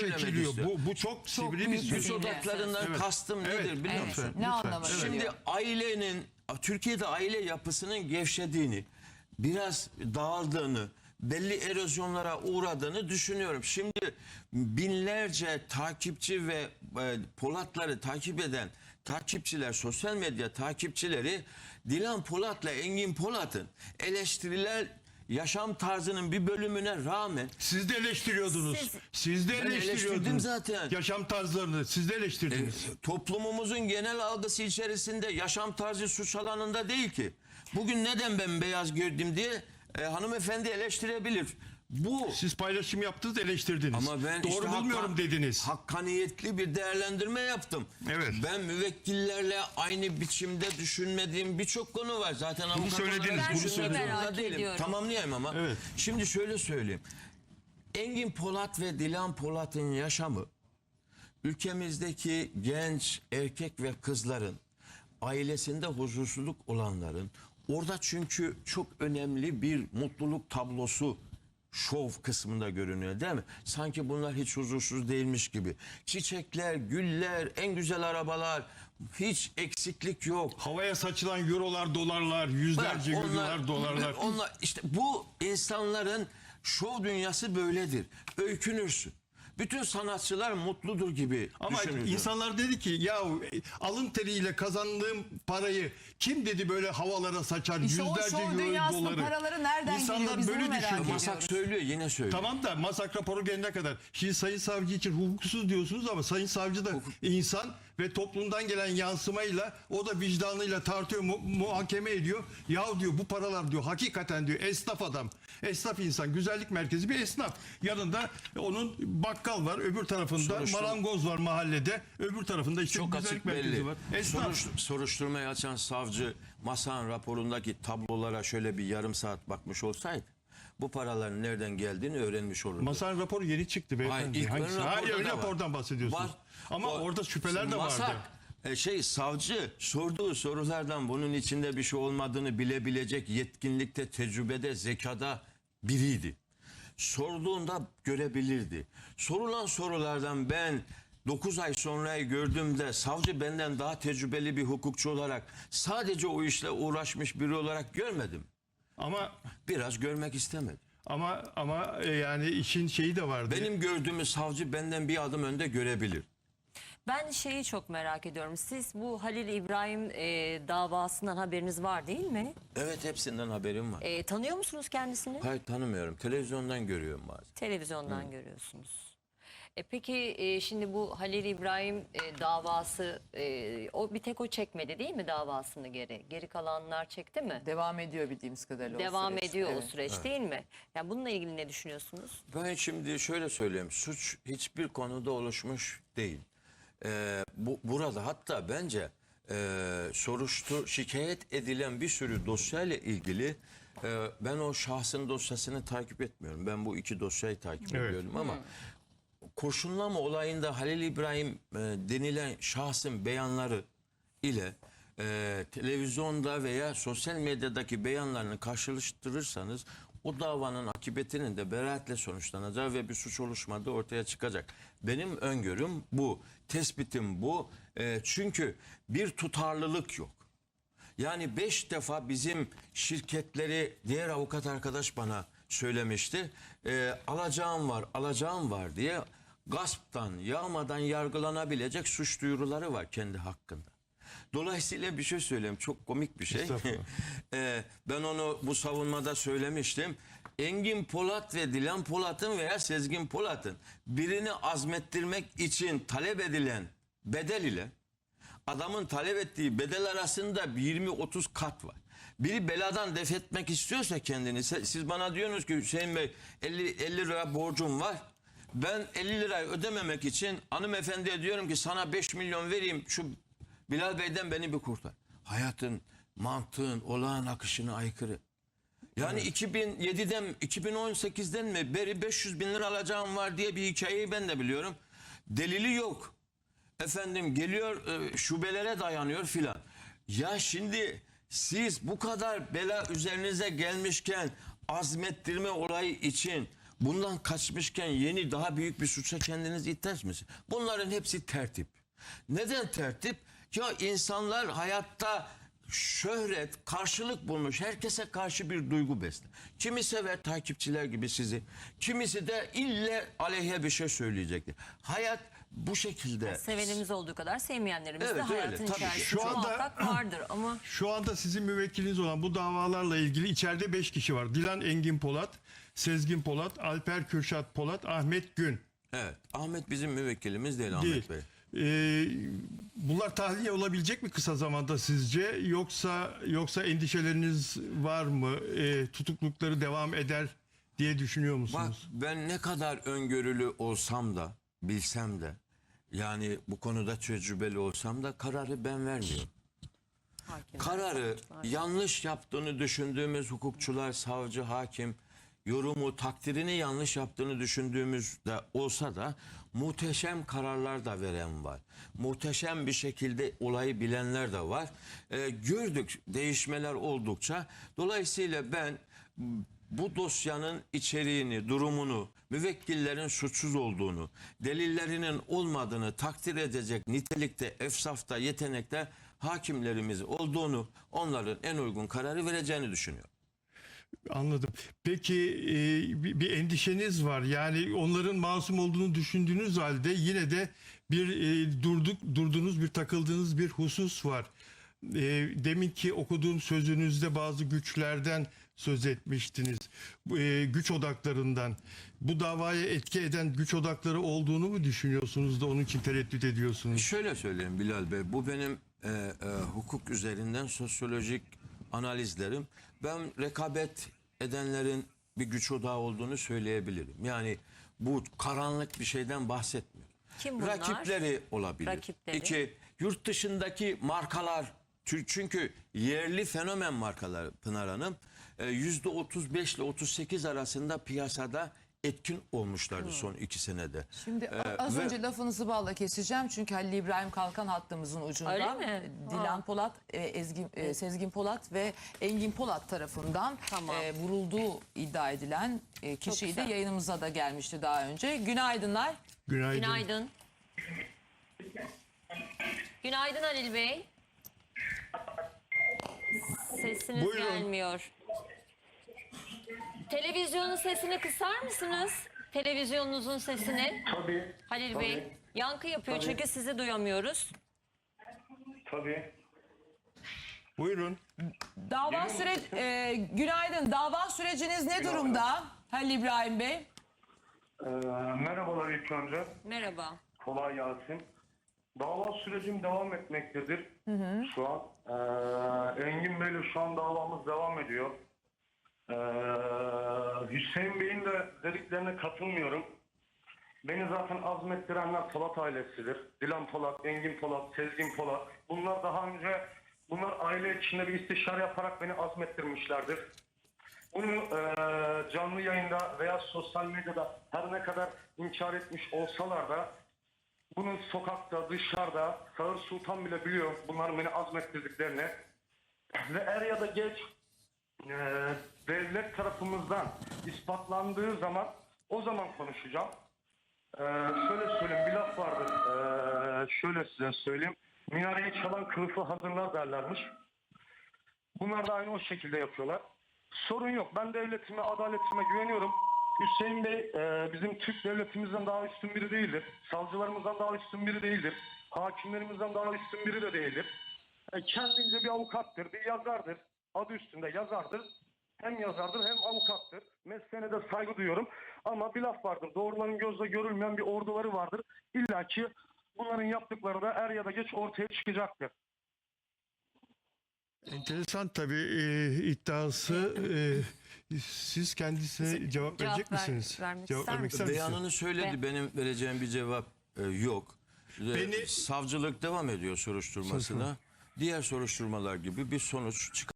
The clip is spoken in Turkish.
çekiliyor. Bu, bu çok sivri bir Güç odaklarından Evet. kastım Evet. nedir biliyor Evet. musun? Ne anlama Evet. Şimdi geliyor? ailenin Türkiye'de aile yapısının gevşediğini, biraz dağıldığını, belli erozyonlara uğradığını düşünüyorum. Şimdi binlerce takipçi ve e, Polatları takip eden takipçiler, sosyal medya takipçileri Dilan Polat'la Engin Polat'ın eleştiriler yaşam tarzının bir bölümüne rağmen Siz de eleştiriyordunuz. Siz- Siz de Ben eleştirdim eleştiriyordunuz. zaten. Yaşam tarzlarını siz de eleştirdiniz. E, toplumumuzun genel algısı içerisinde yaşam tarzı suç alanında değil ki. Bugün neden ben beyaz gördüm diye e, hanımefendi eleştirebilir. Bu Siz paylaşım yaptınız eleştirdiniz. ama ben Doğru işte bulmuyorum hakka- dediniz. Hakkaniyetli bir değerlendirme yaptım. Evet. Ben müvekkillerle aynı biçimde düşünmediğim birçok konu var. Zaten avukat söylediniz, bunu söylediniz. Merak değilim. ediyorum. Tamamlayayım ama. Evet. Şimdi şöyle söyleyeyim. Engin Polat ve Dilan Polat'ın yaşamı ülkemizdeki genç erkek ve kızların ailesinde huzursuzluk olanların orada çünkü çok önemli bir mutluluk tablosu şov kısmında görünüyor değil mi? Sanki bunlar hiç huzursuz değilmiş gibi. Çiçekler, güller, en güzel arabalar hiç eksiklik yok. Havaya saçılan eurolar, dolarlar, yüzlerce Bak, eurolar, dolarlar. Onlar işte bu insanların şov dünyası böyledir. Öykünürsün. Bütün sanatçılar mutludur gibi Ama düşünülür. insanlar dedi ki ya alın teriyle kazandığım parayı kim dedi böyle havalara saçar İşte o yüzlerce şov euro dünyasının doları. paraları nereden İnsanlar geliyor biz böyle merak düşünüyor. ediyoruz. Masak söylüyor yine söylüyor. Tamam da masak raporu gelene kadar. Şimdi Sayın Savcı için hukuksuz diyorsunuz ama Sayın Savcı da insan ve toplumdan gelen yansımayla o da vicdanıyla tartıyor, mu- muhakeme ediyor. Ya diyor bu paralar diyor hakikaten diyor esnaf adam. Esnaf insan, güzellik merkezi bir esnaf. Yanında onun bakkal var, öbür tarafında Soruştur- marangoz var mahallede. Öbür tarafında işte Çok güzellik açık merkezi belli. var. Esnaf. Soruş- soruşturmayı açan savcı masanın raporundaki tablolara şöyle bir yarım saat bakmış olsaydı bu paraların nereden geldiğini öğrenmiş olurdu. Masanın raporu yeni çıktı beyefendi. ön Hangisi? Ha, raporda ön da var. rapordan bahsediyorsunuz. Var. Ama O- orada şüpheler de Masak, vardı. e, şey savcı sorduğu sorulardan bunun içinde bir şey olmadığını bilebilecek yetkinlikte, tecrübede, zekada biriydi. Sorduğunda görebilirdi. Sorulan sorulardan ben 9 ay sonrayı gördüğümde savcı benden daha tecrübeli bir hukukçu olarak sadece o işle uğraşmış biri olarak görmedim. Ama Biraz görmek istemedim. Ama ama e, yani işin şeyi de vardı. Benim gördüğümü savcı benden bir adım önde görebilir. Ben şeyi çok merak ediyorum. Siz bu Halil İbrahim e, davasından haberiniz var değil mi? Evet hepsinden haberim var. E, tanıyor musunuz kendisini? Hayır tanımıyorum. Televizyondan görüyorum bazen. Televizyondan görüyorsunuz. E, peki e, şimdi bu Halil İbrahim e, davası e, o bir tek o çekmedi değil mi davasını geri? Geri kalanlar çekti mi? Devam ediyor bildiğimiz kadarıyla o Devam süreç. ediyor Evet. o süreç değil mi? Yani bununla ilgili ne düşünüyorsunuz? Ben şimdi şöyle söyleyeyim. Suç hiçbir konuda oluşmuş değil. Ee, bu burada hatta bence e, soruştur şikayet edilen bir sürü dosyayla ilgili e, ben o şahsın dosyasını takip etmiyorum. Ben bu iki dosyayı takip Evet. ediyorum ama kurşunlama olayında Halil İbrahim e, denilen şahsın beyanları ile e, televizyonda veya sosyal medyadaki beyanlarını karşılaştırırsanız o davanın akıbetinin de beraatle sonuçlanacağı ve bir suç oluşmadığı ortaya çıkacak. Benim öngörüm bu, tespitim bu. E, çünkü bir tutarlılık yok. Yani beş defa bizim şirketleri diğer avukat arkadaş bana söylemişti. Ee, alacağım var, alacağım var diye gasptan, yağmadan yargılanabilecek suç duyuruları var kendi hakkında. Dolayısıyla bir şey söyleyeyim. Çok komik bir şey. Ee, ben onu bu savunmada söylemiştim. Engin Polat ve Dilan Polat'ın veya Sezgin Polat'ın birini azmettirmek için talep edilen bedel ile adamın talep ettiği bedel arasında 20-30 kat var. Biri beladan def etmek istiyorsa kendini siz bana diyorsunuz ki Hüseyin Bey 50, 50 lira borcum var. Ben 50 lirayı ödememek için hanımefendiye diyorum ki sana 5 milyon vereyim şu Bilal Bey'den beni bir kurtar. Hayatın, mantığın, olağan akışına aykırı. Yani 2007'den 2018'den mi beri 500 bin lira alacağım var diye bir hikayeyi ben de biliyorum. Delili yok. Efendim geliyor e, şubelere dayanıyor filan. Ya şimdi siz bu kadar bela üzerinize gelmişken azmettirme olayı için bundan kaçmışken yeni daha büyük bir suça kendiniz iter misiniz? Bunların hepsi tertip. Neden tertip? Ya insanlar hayatta şöhret, karşılık bulmuş herkese karşı bir duygu besler. Kimi sever takipçiler gibi sizi, kimisi de ille aleyhe bir şey söyleyecektir. Hayat bu şekilde. Sevenimiz olduğu kadar sevmeyenlerimiz Evet, de öyle, hayatın tabii. içerisinde Şu anda- vardır ama Şu anda sizin müvekkiliniz olan bu davalarla ilgili içeride 5 kişi var. Dilan Engin Polat, Sezgin Polat, Alper Kürşat Polat, Ahmet Gün. Evet. Ahmet bizim müvekkilimiz değil, Değil. Ahmet Bey. Ee, bunlar tahliye olabilecek mi kısa zamanda sizce yoksa yoksa endişeleriniz var mı? Ee, tutuklukları devam eder diye düşünüyor Bak musunuz? ben ne kadar öngörülü olsam da bilsem de yani bu konuda tecrübeli olsam da kararı ben vermiyorum. Kararı yanlış yaptığını düşündüğümüz hukukçular, savcı, hakim yorumu, takdirini yanlış yaptığını düşündüğümüzde olsa da muhteşem kararlar da veren var. Muhteşem bir şekilde olayı bilenler de var. Ee, gördük değişmeler oldukça. Dolayısıyla ben bu dosyanın içeriğini, durumunu, müvekkillerin suçsuz olduğunu, delillerinin olmadığını takdir edecek nitelikte, efsafta, yetenekte hakimlerimiz olduğunu, onların en uygun kararı vereceğini düşünüyorum. Anladım. Peki e, bir endişeniz var. Yani onların masum olduğunu düşündüğünüz halde yine de bir e, durduk durduğunuz bir takıldığınız bir husus var. E, demin ki okuduğum sözünüzde bazı güçlerden söz etmiştiniz. E, güç odaklarından. Bu davaya etki eden güç odakları olduğunu mu düşünüyorsunuz da onun için tereddüt ediyorsunuz? Şöyle söyleyeyim Bilal Bey, bu benim e, e, hukuk üzerinden sosyolojik analizlerim. Ben rekabet edenlerin bir güç odağı olduğunu söyleyebilirim. Yani bu karanlık bir şeyden bahsetmiyorum. Kim bunlar? Rakipleri olabilir. Rakipleri. İki, yurt dışındaki markalar, çünkü yerli fenomen markalar Pınar Hanım e, yüzde 35 ile 38 arasında piyasada etkin olmuşlardı son iki senede. Şimdi Ee, az ve- önce lafınızı balla keseceğim çünkü Halil İbrahim Kalkan hattımızın ucunda. Öyle mi? Dilan Aa. Polat, e, Ezgin, e, Sezgin Polat ve Engin Polat tarafından Tamam. e, vurulduğu iddia edilen e, kişiydi. güzel. Yayınımıza da gelmişti daha önce. Günaydınlar. Günaydın. Günaydın. Günaydın Halil Bey. Sesiniz Buyurun. gelmiyor. Televizyonun sesini kısar mısınız? Televizyonunuzun sesini. Tabii. Halil tabii, Bey. Yankı yapıyor Tabii. çünkü sizi duyamıyoruz. Tabii. Buyurun. Dava süre e, günaydın. Dava süreciniz ne durumda Halil İbrahim Bey? Ee, merhabalar ilk önce. Merhaba. Kolay gelsin. Dava sürecim devam etmektedir şu an. Ee, Engin Bey'le şu an davamız devam ediyor. Ee, Hüseyin Bey'in de dediklerine katılmıyorum. Beni zaten azmettirenler Polat ailesidir. Dilan Polat, Engin Polat, Sezgin Polat. Bunlar daha önce bunlar aile içinde bir istişare yaparak beni azmettirmişlerdir. Bunu eee, canlı yayında veya sosyal medyada her ne kadar inkar etmiş olsalar da bunun sokakta, dışarıda Sağır Sultan bile biliyor bunların beni azmettirdiklerini. Ve er ya da geç eee, devlet tarafımızdan ispatlandığı zaman o zaman konuşacağım. Eee, şöyle söyleyeyim bir laf vardır. Eee, şöyle size söyleyeyim. Minareyi çalan kılıfı hazırlar derlermiş. Bunlar da aynı o şekilde yapıyorlar. Sorun yok. Ben devletime, adaletime güveniyorum. Hüseyin Bey e, bizim Türk devletimizden daha üstün biri değildir. Savcılarımızdan daha üstün biri değildir. Hakimlerimizden daha üstün biri de değildir. E, kendince bir avukattır, bir yazardır. Adı üstünde yazardır. Hem yazardır hem avukattır. Mesleğine de saygı duyuyorum. Ama bir laf vardır. Doğruların gözle görülmeyen bir orduları vardır. İlla ki bunların yaptıkları da er ya da geç ortaya çıkacaktır. Enteresan tabii e, iddiası. E, siz kendisine cevap Cevap verecek ver- misiniz? vermek cevap vermek ister misiniz? Beyanını söyledi. Ve- Benim vereceğim bir cevap e, yok. Beni- Savcılık devam ediyor soruşturmasına. Diğer soruşturmalar gibi bir sonuç çıkar.